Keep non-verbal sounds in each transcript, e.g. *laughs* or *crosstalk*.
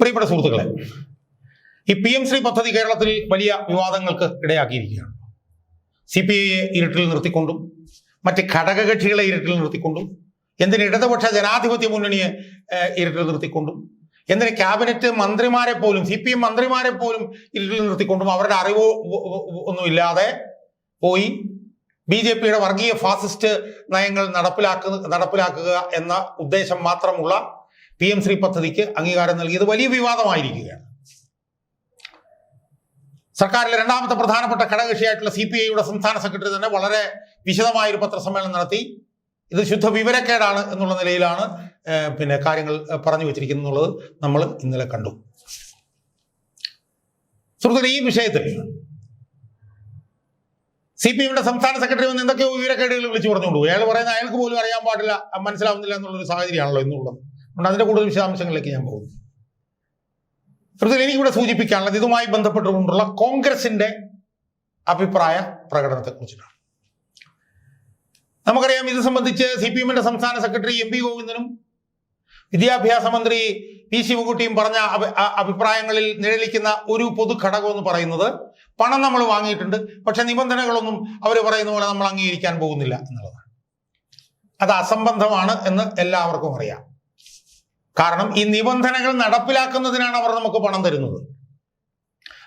പ്രിയപ്പെട്ട സുഹൃത്തുക്കളെ ഈ പി എം ശ്രീ പദ്ധതി കേരളത്തിൽ വലിയ വിവാദങ്ങൾക്ക് ഇടയാക്കിയിരിക്കുകയാണ്. സി പി ഐയെ ഇരുട്ടിൽ നിർത്തിക്കൊണ്ടും മറ്റ് ഘടകകക്ഷികളെ ഇരുട്ടിൽ നിർത്തിക്കൊണ്ടും എന്തിന് ഇടതുപക്ഷ ജനാധിപത്യ മുന്നണിയെ ഇരുട്ടിൽ നിർത്തിക്കൊണ്ടും എന്തിന് ക്യാബിനറ്റ് മന്ത്രിമാരെ പോലും സി പി എം മന്ത്രിമാരെ പോലും ഇരുട്ടിൽ നിർത്തിക്കൊണ്ടും അവരുടെ അറിവ് ഒന്നുമില്ലാതെ പോയി ബി ജെ പിയുടെ വർഗീയ ഫാസിസ്റ്റ് നയങ്ങൾ നടപ്പിലാക്കുക നടപ്പിലാക്കുക എന്ന ഉദ്ദേശം മാത്രമുള്ള പി എം ശ്രീ പദ്ധതിക്ക് അംഗീകാരം നൽകിയത് വലിയ വിവാദമായിരിക്കുകയാണ്. സർക്കാരിലെ രണ്ടാമത്തെ പ്രധാനപ്പെട്ട ഘടകകക്ഷിയായിട്ടുള്ള സി പി ഐയുടെ സംസ്ഥാന സെക്രട്ടറി തന്നെ വളരെ വിശദമായൊരു പത്രസമ്മേളനം നടത്തി. ഇത് ശുദ്ധ വിവരക്കേടാണ് എന്നുള്ള നിലയിലാണ് പിന്നെ കാര്യങ്ങൾ പറഞ്ഞു വെച്ചിരിക്കുന്നത് എന്നുള്ളത് നമ്മൾ ഇന്നലെ കണ്ടു. സുഹൃത്തുക്കളെ ഈ വിഷയത്തിൽ സി പി എമ്മിന്റെ സംസ്ഥാന സെക്രട്ടറി വന്ന് എന്തൊക്കെയോ വിവരക്കേടുകൾ വിളിച്ചു പറഞ്ഞുകൊണ്ടു. അയാൾ പറയുന്ന അയാൾക്ക് പോലും അറിയാൻ പാടില്ല മനസ്സിലാവുന്നില്ല എന്നുള്ളൊരു സാഹചര്യമാണല്ലോ ഇന്നുള്ളത്. അതുകൊണ്ട് അതിന്റെ കൂടുതൽ വിശദാംശങ്ങളിലേക്ക് ഞാൻ പോകുന്നു. സുഹൃത്തുക്കളെ എനിക്കിവിടെ സൂചിപ്പിക്കാനുള്ളത് ഇതുമായി ബന്ധപ്പെട്ടുകൊണ്ടുള്ള കോൺഗ്രസിന്റെ അഭിപ്രായ പ്രകടനത്തെ കുറിച്ചിട്ടാണ് നമുക്കറിയാം ഇത് സംബന്ധിച്ച് സി പി എമ്മിന്റെ സംസ്ഥാന സെക്രട്ടറി എം പി ഗോവിന്ദനും വിദ്യാഭ്യാസ മന്ത്രി പി ശിവകുട്ടിയും പറഞ്ഞ അഭിപ്രായങ്ങളിൽ നിഴലിക്കുന്ന ഒരു പൊതു ഘടകം എന്ന് പറയുന്നത് പണം നമ്മൾ വാങ്ങിയിട്ടുണ്ട്. പക്ഷെ നിബന്ധനകളൊന്നും അവർ പറയുന്ന പോലെ നമ്മൾ അംഗീകരിക്കാൻ പോകുന്നില്ല എന്നുള്ളതാണ്. അത് അസംബന്ധമാണ് എന്ന് എല്ലാവർക്കും അറിയാം. കാരണം ഈ നിബന്ധനകൾ നടപ്പിലാക്കുന്നതിനാണ് അവർ നമുക്ക് പണം തരുന്നത്.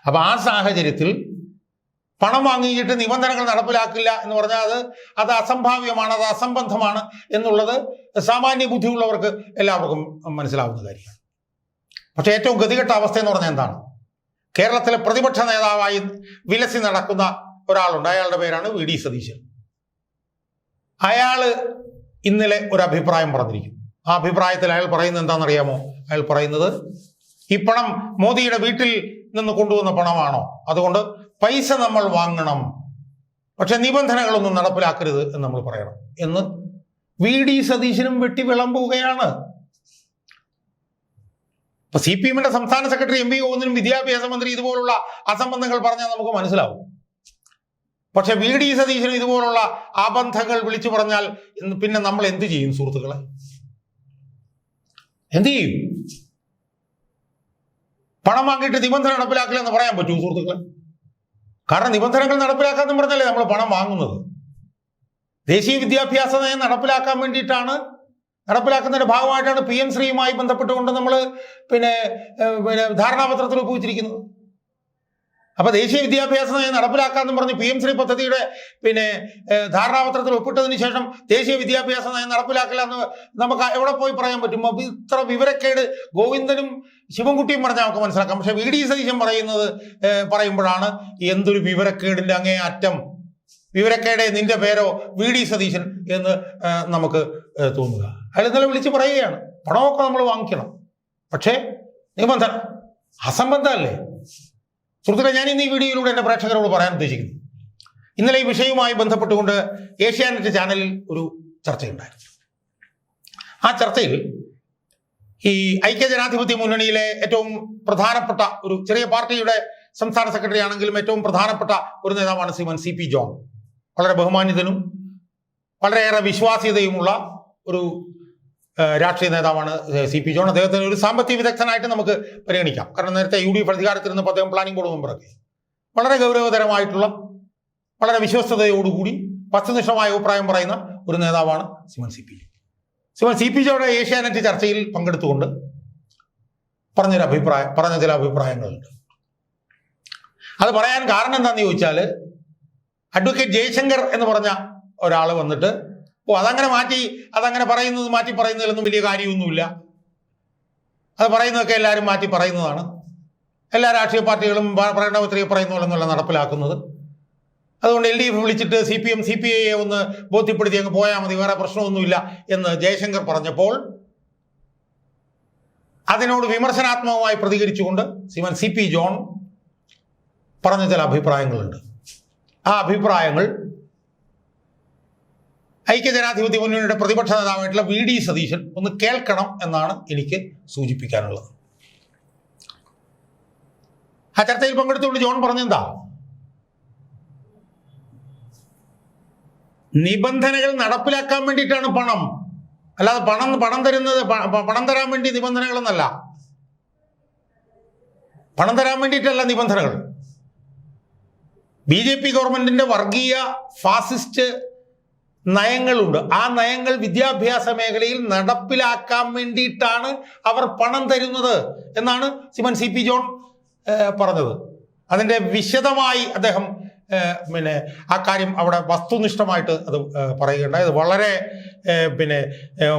അപ്പൊ ആ സാഹചര്യത്തിൽ പണം വാങ്ങിയിട്ട് നിബന്ധനകൾ നടപ്പിലാക്കില്ല എന്ന് പറഞ്ഞാൽ അത് അത് അസംഭാവ്യമാണ് അത് അസംബന്ധമാണ് എന്നുള്ളത് സാമാന്യ ബുദ്ധിയുള്ളവർക്ക് എല്ലാവർക്കും മനസ്സിലാവുന്ന കാര്യമാണ് പക്ഷെ ഏറ്റവും ഗതികെട്ട അവസ്ഥ എന്ന് പറഞ്ഞാൽ എന്താണ്? കേരളത്തിലെ പ്രതിപക്ഷ നേതാവായി വിലസി നടക്കുന്ന ഒരാളുണ്ട്. അയാളുടെ പേരാണ് വി. ഡി. സതീശൻ. അയാൾ ഇന്നലെ ഒരു അഭിപ്രായം പറഞ്ഞിരിക്കും ആ അഭിപ്രായത്തിൽ അയാൾ പറയുന്നത് എന്താണെന്നറിയാമോ? അയാൾ പറയുന്നത് ഈ പണം മോദിയുടെ വീട്ടിൽ നിന്ന് കൊണ്ടുവന്ന പണമാണോ? അതുകൊണ്ട് പൈസ നമ്മൾ വാങ്ങണം. പക്ഷെ നിബന്ധനകളൊന്നും നടപ്പിലാക്കരുത് എന്ന് നമ്മൾ പറയണം. എന്ന് വി ഡി സതീശനും വെട്ടി വിളമ്പുകയാണ്. ഇപ്പൊ സി പി എമ്മിന്റെ സംസ്ഥാന സെക്രട്ടറി എം പി ഗോവിന്ദനും വിദ്യാഭ്യാസ മന്ത്രി ഇതുപോലുള്ള അസംബന്ധങ്ങൾ പറഞ്ഞാൽ നമുക്ക് മനസ്സിലാവും. പക്ഷെ വി ഡി സതീശനും ഇതുപോലുള്ള അബന്ധങ്ങൾ വിളിച്ചു പറഞ്ഞാൽ പിന്നെ നമ്മൾ എന്ത് ചെയ്യും സുഹൃത്തുക്കളെ? എന്ത് ചെയ്യും? പണം വാങ്ങിയിട്ട് നിബന്ധന നടപ്പിലാക്കില്ല എന്ന് പറയാൻ പറ്റൂ സുഹൃത്തുക്കളെ? കാരണം നിബന്ധനകൾ നടപ്പിലാക്കാന്ന് പറഞ്ഞല്ലേ നമ്മൾ പണം വാങ്ങുന്നത്. ദേശീയ വിദ്യാഭ്യാസ നയം നടപ്പിലാക്കാൻ വേണ്ടിയിട്ടാണ് നടപ്പിലാക്കുന്നതിന്റെ ഭാഗമായിട്ടാണ് പി എം ശ്രീയുമായി ബന്ധപ്പെട്ടുകൊണ്ട് നമ്മൾ പിന്നെ പിന്നെ ധാരണാപത്രത്തിൽ ഒപ്പുവെച്ചിരിക്കുന്നത്. അപ്പൊ ദേശീയ വിദ്യാഭ്യാസ നയം നടപ്പിലാക്കാന്ന് പറഞ്ഞ് പി എം ശ്രീ പദ്ധതിയുടെ പിന്നെ ധാരണാപത്രത്തിൽ ഒപ്പിട്ടതിന് ശേഷം ദേശീയ വിദ്യാഭ്യാസ നയം നടപ്പിലാക്കില്ല എന്ന് നമുക്ക് എവിടെ പോയി പറയാൻ പറ്റും? അപ്പൊ ഇത്ര വിവരക്കേട് ഗോവിന്ദനും ശിവൻകുട്ടിയും പറഞ്ഞാൽ നമുക്ക് മനസ്സിലാക്കാം. പക്ഷെ വി ഡി സതീശൻ പറയുന്നത് പറയുമ്പോഴാണ് എന്തൊരു വിവരക്കേടിന്റെ അങ്ങേ അറ്റം വിവരക്കേടെ നിന്റെ പേരോ വി ഡി സതീശൻ എന്ന് നമുക്ക് തോന്നുക. അയാൾ ഇന്നലെ വിളിച്ച് പറയുകയാണ്. പണമൊക്കെ നമ്മൾ വാങ്ങിക്കണം. പക്ഷേ നിബന്ധന അസംബന്ധമല്ലേ? സുഹൃത്തുക്കളെ ഞാൻ ഇന്ന് ഈ വീഡിയോയിലൂടെ എന്റെ പ്രേക്ഷകരോട് പറയാൻ ഉദ്ദേശിക്കുന്നു. ഇന്നലെ ഈ വിഷയവുമായി ബന്ധപ്പെട്ടുകൊണ്ട് ഏഷ്യാനെറ്റ് ചാനലിൽ ഒരു ചർച്ചയുണ്ടായിരുന്നു. ആ ചർച്ചയിൽ ഈ ഐക്യ ജനാധിപത്യ മുന്നണിയിലെ ഏറ്റവും പ്രധാനപ്പെട്ട ഒരു ചെറിയ പാർട്ടിയുടെ സംസ്ഥാന സെക്രട്ടറി ആണെങ്കിലും ഏറ്റവും പ്രധാനപ്പെട്ട ഒരു നേതാവാണ് ശ്രീമൻ സി പി ജോൺ. വളരെ ബഹുമാനിതനും വളരെയേറെ വിശ്വാസ്യതയുമുള്ള ഒരു രാഷ്ട്രീയ നേതാവാണ് സി പി ജോൺ. അദ്ദേഹത്തിന് ഒരു സാമ്പത്തിക വിദഗ്ധനായിട്ട് നമുക്ക് പരിഗണിക്കാം. കാരണം നേരത്തെ യു ഡി എഫ് അധികാരത്തിരുന്നപ്പോൾ അദ്ദേഹം പ്ലാനിംഗ് ബോർഡ് മെമ്പറൊക്കെ വളരെ ഗൗരവതരമായിട്ടുള്ള വളരെ വിശ്വസ്തയോടുകൂടി വസ്തുനിഷ്ഠമായ അഭിപ്രായം പറയുന്ന ഒരു നേതാവാണ് Simon C P Simon C P ജോയുടെ Asianet ചർച്ചയിൽ പങ്കെടുത്തുകൊണ്ട് പറഞ്ഞൊരു അഭിപ്രായം പറഞ്ഞ ചില അഭിപ്രായങ്ങളുണ്ട്. അത് പറയാൻ കാരണം എന്താണെന്ന് ചോദിച്ചാൽ അഡ്വക്കേറ്റ് ജയശങ്കർ എന്ന് പറഞ്ഞ ഒരാൾ വന്നിട്ട് ഓ അതങ്ങനെ മാറ്റി അതങ്ങനെ പറയുന്നത് മാറ്റി പറയുന്നതിലൊന്നും വലിയ കാര്യമൊന്നുമില്ല. അത് പറയുന്നതൊക്കെ എല്ലാവരും മാറ്റി പറയുന്നതാണ്. എല്ലാ രാഷ്ട്രീയ പാർട്ടികളും പ്രകടനപത്രിക പറയുന്ന പോലെ ഒന്നുമല്ല നടപ്പിലാക്കുന്നത്. അതുകൊണ്ട് എൽ ഡി എഫ് വിളിച്ചിട്ട് C P M C P ഐയെ ഒന്ന് ബോധ്യപ്പെടുത്തി അങ്ങ് പോയാൽ മതി വേറെ പ്രശ്നമൊന്നുമില്ല എന്ന് ജയശങ്കർ പറഞ്ഞപ്പോൾ അതിനോട് വിമർശനാത്മകമായി പ്രതികരിച്ചുകൊണ്ട് ശ്രീമാൻ സി പി ജോൺ പറഞ്ഞ ചില അഭിപ്രായങ്ങളുണ്ട്. ആ അഭിപ്രായങ്ങൾ ഐക്യജനാധിപത്യ മുന്നണിയുടെ പ്രതിപക്ഷ നേതാവായിട്ടുള്ള വി ഡി സതീശൻ ഒന്ന് കേൾക്കണം എന്നാണ് എനിക്ക് സൂചിപ്പിക്കാനുള്ളത്. ആ ചർച്ചയിൽ പങ്കെടുത്തുകൊണ്ട് ജോൺ പറഞ്ഞെന്താ? നിബന്ധനകൾ നടപ്പിലാക്കാൻ വേണ്ടിയിട്ടാണ് പണം. അല്ലാതെ പണം പണം തരുന്നത് പണം തരാൻ വേണ്ടി നിബന്ധനകളൊന്നല്ല. പണം തരാൻ വേണ്ടിയിട്ടല്ല നിബന്ധനകൾ. ബി ജെ പി ഗവൺമെന്റിന്റെ വർഗീയ ഫാസിസ്റ്റ് നയങ്ങളുണ്ട്. ആ നയങ്ങൾ വിദ്യാഭ്യാസ മേഖലയിൽ നടപ്പിലാക്കാൻ വേണ്ടിയിട്ടാണ് അവർ പണം തരുന്നത് എന്നാണ് സിമൻ സി പി ജോൺ പറഞ്ഞത്. അതിന്റെ വിശദമായി അദ്ദേഹം പിന്നെ ആ കാര്യം അവിടെ വസ്തുനിഷ്ഠമായിട്ട് അത് പറയുകയുണ്ടായത് വളരെ പിന്നെ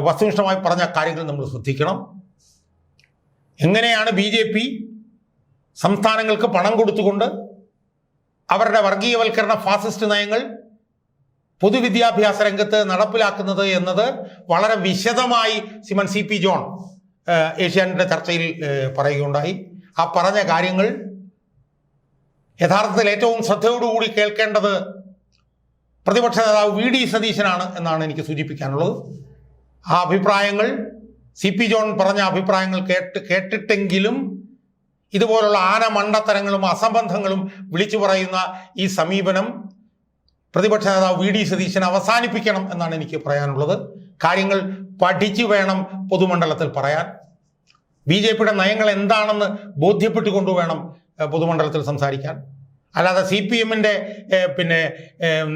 വസ്തുനിഷ്ഠമായി പറഞ്ഞ കാര്യങ്ങൾ നമ്മൾ ശ്രദ്ധിക്കണം. എങ്ങനെയാണ് ബി ജെ പി സംസ്ഥാനങ്ങൾക്ക് പണം കൊടുത്തുകൊണ്ട് അവരുടെ വർഗീയവൽക്കരണ ഫാസിസ്റ്റ് നയങ്ങൾ പൊതുവിദ്യാഭ്യാസ രംഗത്ത് നടപ്പിലാക്കുന്നത് എന്നത് വളരെ വിശദമായി സിമൻ സി പി ജോൺ ഏഷ്യാനെറ്റിന്റെ ചർച്ചയിൽ പറയുകയുണ്ടായി. ആ പറഞ്ഞ കാര്യങ്ങൾ യഥാർത്ഥത്തിൽ ഏറ്റവും ശ്രദ്ധയോടുകൂടി കേൾക്കേണ്ടത് പ്രതിപക്ഷ നേതാവ് വി ഡി സതീശനാണ് എന്നാണ് എനിക്ക് സൂചിപ്പിക്കാനുള്ളത്. ആ അഭിപ്രായങ്ങൾ സി പി ജോൺ പറഞ്ഞ അഭിപ്രായങ്ങൾ കേട്ട് കേട്ടിട്ടെങ്കിലും ഇതുപോലുള്ള ആന മണ്ടത്തരങ്ങളും അസംബന്ധങ്ങളും വിളിച്ചു പറയുന്ന ഈ സമീപനം പ്രതിപക്ഷ നേതാവ് വി ഡി സതീശൻ അവസാനിപ്പിക്കണം എന്നാണ് എനിക്ക് പറയാനുള്ളത്. കാര്യങ്ങൾ പഠിച്ചു വേണം പൊതുമണ്ഡലത്തിൽ പറയാൻ. ബി ജെ പിയുടെ നയങ്ങൾ എന്താണെന്ന് ബോധ്യപ്പെട്ടുകൊണ്ട് വേണം പൊതുമണ്ഡലത്തിൽ സംസാരിക്കാൻ. അല്ലാതെ സി പി എമ്മിന്റെ പിന്നെ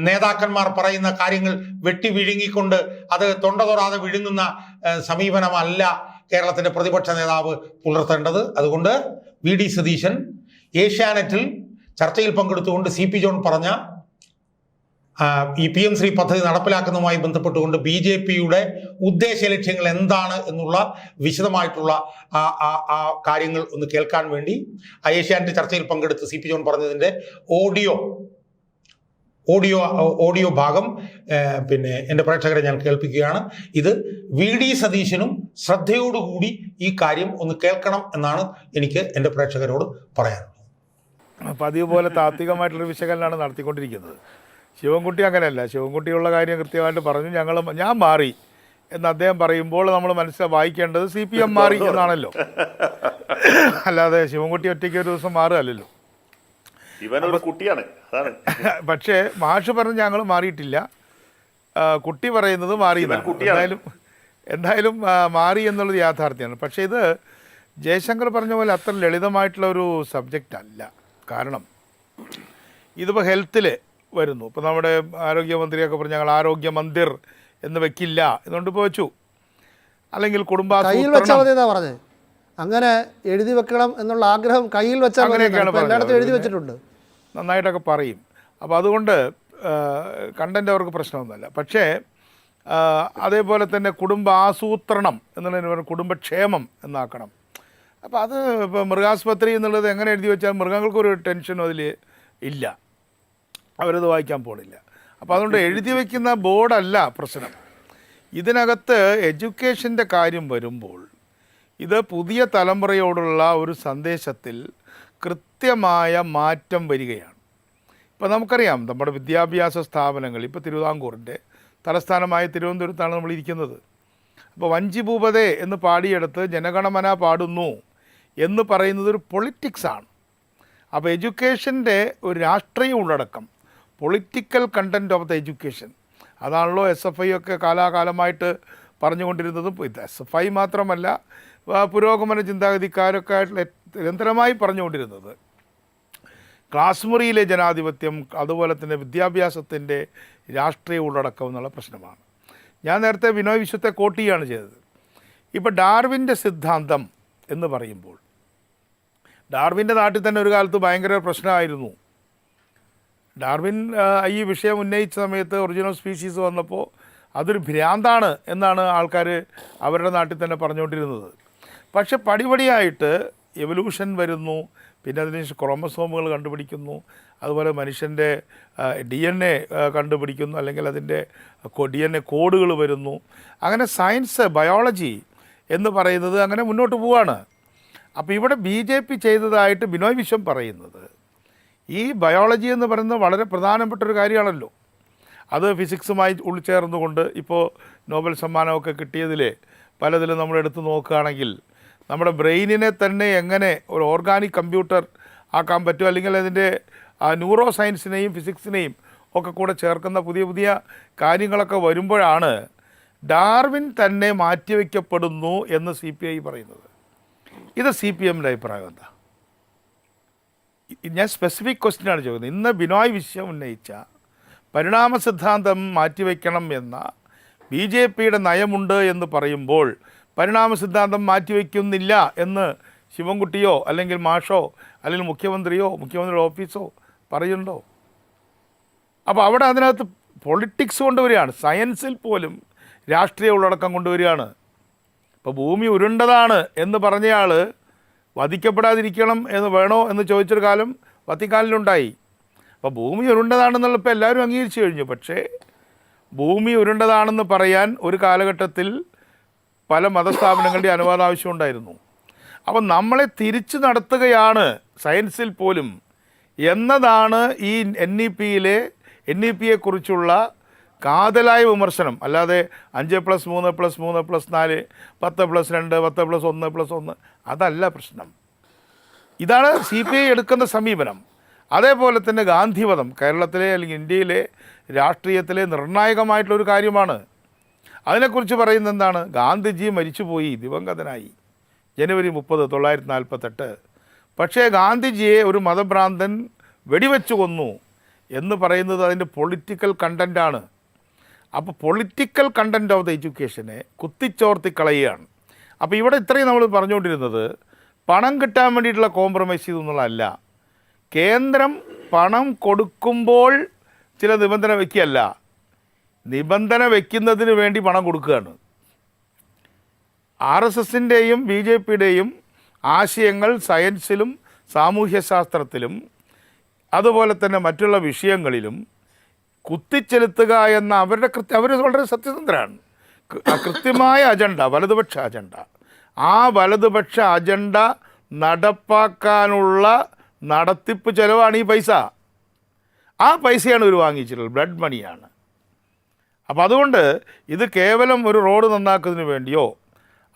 നേതാക്കന്മാർ പറയുന്ന കാര്യങ്ങൾ വെട്ടി വിഴുങ്ങിക്കൊണ്ട് അത് തൊണ്ട തൊടാതെ വിഴുങ്ങുന്ന സമീപനമല്ല കേരളത്തിന്റെ പ്രതിപക്ഷ നേതാവ് പുലർത്തേണ്ടത്. അതുകൊണ്ട് വി ഡി സതീശൻ ഏഷ്യാനെറ്റിൽ ചർച്ചയിൽ പങ്കെടുത്തുകൊണ്ട് സി പി ജോൺ പറഞ്ഞ ഈ പി എം ശ്രീ പദ്ധതി നടപ്പിലാക്കുന്നതുമായി ബന്ധപ്പെട്ടുകൊണ്ട് ബി ജെ പിയുടെ ഉദ്ദേശ ലക്ഷ്യങ്ങൾ എന്താണ് എന്നുള്ള വിശദമായിട്ടുള്ള ആ കാര്യങ്ങൾ ഒന്ന് കേൾക്കാൻ വേണ്ടി ഏഷ്യാനെറ്റ് ചർച്ചയിൽ പങ്കെടുത്ത് സി പി ജോൺ പറഞ്ഞതിന്റെ ഓഡിയോ ഓഡിയോ ഓഡിയോ ഭാഗം പിന്നെ എന്റെ പ്രേക്ഷകരെ ഞാൻ കേൾപ്പിക്കുകയാണ്. ഇത് വി ഡി സതീശനും ശ്രദ്ധയോടുകൂടി ഈ കാര്യം ഒന്ന് കേൾക്കണം എന്നാണ് എനിക്ക് എന്റെ പ്രേക്ഷകരോട് പറയാനുള്ളത്. പതിവ് പോലെ താത്വികമായിട്ടുള്ള വിശകലനമാണ് നടത്തിക്കൊണ്ടിരിക്കുന്നത്. ശിവൻകുട്ടി അങ്ങനെയല്ല. ശിവൻകുട്ടിയുള്ള കാര്യം കൃത്യമായിട്ട് പറഞ്ഞു. ഞങ്ങൾ ഞാൻ മാറി. എന്ന് അദ്ദേഹം പറയുമ്പോൾ നമ്മൾ മനസ്സിൽ വായിക്കേണ്ടത് സി പി എം മാറി *laughs* എന്നാണല്ലോ. അല്ലാതെ ശിവൻകുട്ടി ഒറ്റയ്ക്ക് ഒരു ദിവസം മാറുകയല്ലോ കുട്ടിയാണ്. *laughs* പക്ഷേ മാഷ് പറഞ്ഞ് ഞങ്ങൾ മാറിയിട്ടില്ല. കുട്ടി പറയുന്നത് മാറി എന്തായാലും എന്തായാലും മാറി എന്നുള്ളത് യാഥാർത്ഥ്യമാണ്. പക്ഷേ ഇത് ജയശങ്കർ പറഞ്ഞ പോലെ അത്ര ലളിതമായിട്ടുള്ള ഒരു സബ്ജക്റ്റ് അല്ല. കാരണം ഇതിപ്പോൾ ഹെൽത്തിൽ വരുന്നു. ഇപ്പോൾ നമ്മുടെ ആരോഗ്യമന്ത്രിയൊക്കെ പറഞ്ഞു ഞങ്ങൾ ആരോഗ്യ മന്ദിർ എന്ന് വെക്കില്ല എന്നുകൊണ്ട് ഇപ്പോൾ വെച്ചു. അല്ലെങ്കിൽ കയ്യിൽ വെച്ചാൽ കുടുംബാസൂത്രണം മതി എന്നാ പറഞ്ഞത് അങ്ങനെ എഴുതി വെക്കണം എന്നുള്ള ആഗ്രഹം കയ്യിൽ വെച്ചാൽ എല്ലായിടത്തും എഴുതി വെച്ചിട്ടുണ്ട്. നന്നായിട്ടൊക്കെ പറയും. അപ്പോൾ അതുകൊണ്ട് കണ്ടന്റ് അവർക്ക് പ്രശ്നമൊന്നുമല്ല. പക്ഷേ അതേപോലെ തന്നെ കുടുംബ ആസൂത്രണം എന്നുള്ളതിന് പറഞ്ഞാൽ കുടുംബക്ഷേമം എന്നാക്കണം. അപ്പോൾ അത് ഇപ്പോൾ മൃഗാസ്പത്രി എന്നുള്ളത് എങ്ങനെ എഴുതി വെച്ചാൽ മൃഗങ്ങൾക്കൊരു ടെൻഷനും അതിൽ ഇല്ല. അവരത് വായിക്കാൻ പോണില്ല. അപ്പോൾ അതുകൊണ്ട് എഴുതി വയ്ക്കുന്ന ബോർഡല്ല പ്രശ്നം. ഇതിനകത്ത് എഡ്യൂക്കേഷന്റെ കാര്യം വരുമ്പോൾ ഇത് പുതിയ തലമുറയോടുള്ള ഒരു സന്ദേശത്തിൽ കൃത്യമായ മാറ്റം വരികയാണ്. ഇപ്പോൾ നമുക്കറിയാം നമ്മുടെ വിദ്യാഭ്യാസ സ്ഥാപനങ്ങൾ ഇപ്പോൾ തിരുവിതാംകൂറിന്റെ തലസ്ഥാനമായ തിരുവനന്തപുരത്താണ് നമ്മൾ ഇരിക്കുന്നത്. അപ്പോൾ വഞ്ചി ഭൂപതേ എന്ന് പാടിയെടുത്ത് ജനഗണമന പാടുന്നു എന്ന് പറയുന്നത് ഒരു പൊളിറ്റിക്സാണ്. അപ്പോൾ എഡ്യൂക്കേഷന്റെ ഒരു രാഷ്ട്രീയ ഉള്ളടക്കം political content of the education അതാണല്ലോ എസ് എഫ് ഐ ഒക്കെ കാലാകാലമായിട്ട് പറഞ്ഞുകൊണ്ടിരുന്നതും. ഇത് എസ് എഫ് ഐ മാത്രമല്ല പുരോഗമന ചിന്താഗതിക്കാരൊക്കെ നിരന്തരമായി പറഞ്ഞുകൊണ്ടിരുന്നത്. മുറിയിലെ ജനാധിപത്യം അതുപോലെ തന്നെ വിദ്യാഭ്യാസത്തിന്റെ രാഷ്ട്രീയ ഉള്ളടക്കം എന്നുള്ള പ്രശ്നമാണ്. ഞാൻ നേരത്തെ വിനോയ് വിശ്വത്തെ കോട്ടിയാണ് ചെയ്തത്. ഇപ്പോൾ ഡാർവിന്റെ സിദ്ധാന്തം എന്ന് പറയുമ്പോൾ ഡാർവിന്റെ നാട്ടിൽ തന്നെ ഒരു കാലത്ത് ഭയങ്കര പ്രശ്നമായിരുന്നു. ഡാർവിൻ ഈ വിഷയം ഉന്നയിച്ച സമയത്ത് ഒറിജിനൽ സ്പീഷീസ് വന്നപ്പോൾ അതൊരു ഭ്രാന്താണ് എന്നാണ് ആൾക്കാർ അവരുടെ നാട്ടിൽ തന്നെ പറഞ്ഞുകൊണ്ടിരുന്നത്. പക്ഷെ പടിപടിയായിട്ട് എവല്യൂഷൻ വരുന്നു പിന്നെ അതിനുശേഷം ക്രോമസോമുകൾ കണ്ടുപിടിക്കുന്നു അതുപോലെ മനുഷ്യന്റെ ഡി എൻ എ കണ്ടുപിടിക്കുന്നു അല്ലെങ്കിൽ അതിന്റെ ഡി എൻ എ കോഡുകൾ വരുന്നു. അങ്ങനെ സയൻസ് ബയോളജി എന്ന് പറയുന്നത് അങ്ങനെ മുന്നോട്ട് പോവുകയാണ് അപ്പോൾ ഇവിടെ ബി ജെ പി ചെയ്തതായിട്ട് ബിനോയ് വിശ്വം പറയുന്നത് ഈ ബയോളജി എന്ന് പറയുന്നത് വളരെ പ്രധാനപ്പെട്ട ഒരു കാര്യമാണല്ലോ. അത് ഫിസിക്സുമായി ഉൾച്ചേർന്നുകൊണ്ട് ഇപ്പോൾ നോബൽ സമ്മാനമൊക്കെ കിട്ടിയതിൽ പലതിലും നമ്മൾ എടുത്തു നോക്കുകയാണെങ്കിൽ നമ്മുടെ ബ്രെയിനിനെ തന്നെ എങ്ങനെ ഒരു ഓർഗാനിക് കമ്പ്യൂട്ടർ ആക്കാൻ പറ്റും? അല്ലെങ്കിൽ അതിന്റെ ന്യൂറോ സയൻസിനെയും ഫിസിക്സിനെയും ഒക്കെ കൂടെ ചേർക്കുന്ന പുതിയ പുതിയ കാര്യങ്ങളൊക്കെ വരുമ്പോഴാണ് ഡാർവിൻ തന്നെ മാറ്റിവെക്കപ്പെടുന്നു എന്ന് സി പി ഐ പറയുന്നത്. ഇത് സി പി എമ്മിന്റെ അഭിപ്രായം എന്താ? ഞാൻ സ്പെസിഫിക് ക്വസ്റ്റ്യനാണ് ചോദിക്കുന്നത്. ഇന്ന് ബിനോയ് വിഷയം ഉന്നയിച്ച പരിണാമ സിദ്ധാന്തം മാറ്റിവെക്കണം എന്ന ബി ജെ പിയുടെ നയമുണ്ട് എന്ന് പറയുമ്പോൾ പരിണാമ സിദ്ധാന്തം മാറ്റിവെക്കുന്നില്ല എന്ന് ശിവൻകുട്ടിയോ അല്ലെങ്കിൽ മാഷോ അല്ലെങ്കിൽ മുഖ്യമന്ത്രിയോ മുഖ്യമന്ത്രിയുടെ ഓഫീസോ പറയുന്നുണ്ടോ? അപ്പോൾ അവിടെ അതിനകത്ത് പൊളിറ്റിക്സ് കൊണ്ടുവരികയാണ് സയൻസിൽ പോലും രാഷ്ട്രീയ ഉള്ളടക്കം കൊണ്ടുവരികയാണ് ഇപ്പോൾ ഭൂമി ഉരുണ്ടതാണ് എന്ന് പറഞ്ഞയാൾ വധിക്കപ്പെടാതിരിക്കണം എന്ന് വേണോ എന്ന് ചോദിച്ചൊരു കാലം വത്തിക്കാലിലുണ്ടായി അപ്പോൾ ഭൂമി ഉരുണ്ടതാണെന്നുള്ള ഇപ്പോൾ എല്ലാവരും അംഗീകരിച്ചു കഴിഞ്ഞു. പക്ഷേ ഭൂമി ഉരുണ്ടതാണെന്ന് പറയാൻ ഒരു കാലഘട്ടത്തിൽ പല മതസ്ഥാപനങ്ങളുടെ അനുവാദം ആവശ്യമുണ്ടായിരുന്നു. അപ്പം നമ്മളെ തിരിച്ചു നടത്തുകയാണ് സയൻസിൽ പോലും എന്നതാണ് ഈ എൻ ഇ പിയിലെ എൻ ഇ പിയെക്കുറിച്ചുള്ള കാതലായ വിമർശനം. അല്ലാതെ അഞ്ച് പ്ലസ് മൂന്ന് പ്ലസ് മൂന്ന് പ്ലസ് നാല് പത്ത് പ്ലസ് രണ്ട് പത്ത് പ്ലസ് ഒന്ന് പ്ലസ് ഒന്ന് അതല്ല പ്രശ്നം. ഇതാണ് സി പി ഐ എടുക്കുന്ന സമീപനം. അതേപോലെ തന്നെ ഗാന്ധിവധം കേരളത്തിലെ അല്ലെങ്കിൽ ഇന്ത്യയിലെ രാഷ്ട്രീയത്തിലെ നിർണായകമായിട്ടുള്ളൊരു കാര്യമാണ്. അതിനെക്കുറിച്ച് പറയുന്നത് എന്താണ്? ഗാന്ധിജി മരിച്ചുപോയി ദിവംഗതനായി. ജനുവരി മുപ്പത് തൊള്ളായിരത്തി നാൽപ്പത്തെട്ട് പക്ഷേ ഗാന്ധിജിയെ ഒരു മതഭ്രാന്തൻ വെടിവെച്ചു കൊന്നു എന്ന് പറയുന്നത് അതിന്റെ പൊളിറ്റിക്കൽ കണ്ടന്റാണ് അപ്പോൾ പൊളിറ്റിക്കൽ കണ്ടന്റ് ഓഫ് ദ എഡ്യൂക്കേഷനെ കുത്തിച്ചോർത്തി കളയുകയാണ്. അപ്പോൾ ഇവിടെ ഇത്രയും നമ്മൾ പറഞ്ഞുകൊണ്ടിരുന്നത് പണം കിട്ടാൻ വേണ്ടിയിട്ടുള്ള കോംപ്രമൈസ് ചെയ്തെന്നുള്ളതല്ല കേന്ദ്രം പണം കൊടുക്കുമ്പോൾ ചില നിബന്ധന വയ്ക്കുകയല്ല നിബന്ധന വയ്ക്കുന്നതിന് വേണ്ടി പണം കൊടുക്കുകയാണ്. ആർ എസ് എസിന്റെയും ബി ജെ പിയുടെയും ആശയങ്ങൾ സയൻസിലും സാമൂഹ്യശാസ്ത്രത്തിലും അതുപോലെ തന്നെ മറ്റുള്ള വിഷയങ്ങളിലും കുത്തിച്ചെലുത്തുക എന്ന അവരുടെ കൃത്യ അവർ വളരെ സത്യസന്ധരാണ് കൃത്യമായ അജണ്ട വലതുപക്ഷ അജണ്ട. ആ വലതുപക്ഷ അജണ്ട നടപ്പാക്കാനുള്ള നടത്തിപ്പ് ചിലവാണ് ഈ പൈസ. ആ പൈസയാണ് ഇവർ വാങ്ങിച്ചിട്ടുള്ളത് ബ്ലഡ് മണിയാണ്. അപ്പോൾ അതുകൊണ്ട് ഇത് കേവലം ഒരു റോഡ് നന്നാക്കുന്നതിന് വേണ്ടിയോ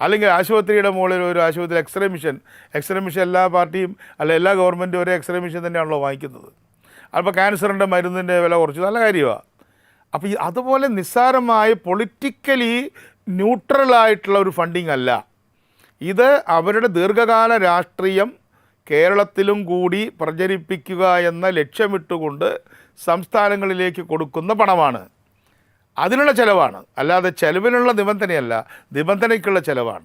അല്ലെങ്കിൽ ആശുപത്രിയുടെ മുകളിൽ ഒരു ആശുപത്രി എക്സ്റേ മിഷൻ എക്സ്റേ മിഷൻ എല്ലാ പാർട്ടിയും അല്ല എല്ലാ ഗവൺമെന്റും ഒരേ എക്സ്റേ മിഷൻ തന്നെയാണല്ലോ വാങ്ങിക്കുന്നത്. അപ്പോൾ ക്യാൻസറിന്റെ മരുന്നിന്റെ വില കുറച്ച്. നല്ല കാര്യമാണ് അപ്പോൾ ഈ അതുപോലെ നിസ്സാരമായ പൊളിറ്റിക്കലി ന്യൂട്രലായിട്ടുള്ള ഒരു ഫണ്ടിങ് അല്ല. ഇത് അവരുടെ ദീർഘകാല രാഷ്ട്രീയം കേരളത്തിലും കൂടി പ്രചരിപ്പിക്കുക എന്ന ലക്ഷ്യമിട്ടുകൊണ്ട് സംസ്ഥാനങ്ങളിലേക്ക് കൊടുക്കുന്ന പണമാണ്. അതിനുള്ള ചിലവാണ്. അല്ലാതെ ചെലവിനുള്ള നിബന്ധനയല്ല. നിബന്ധനയ്ക്കുള്ള ചിലവാണ്.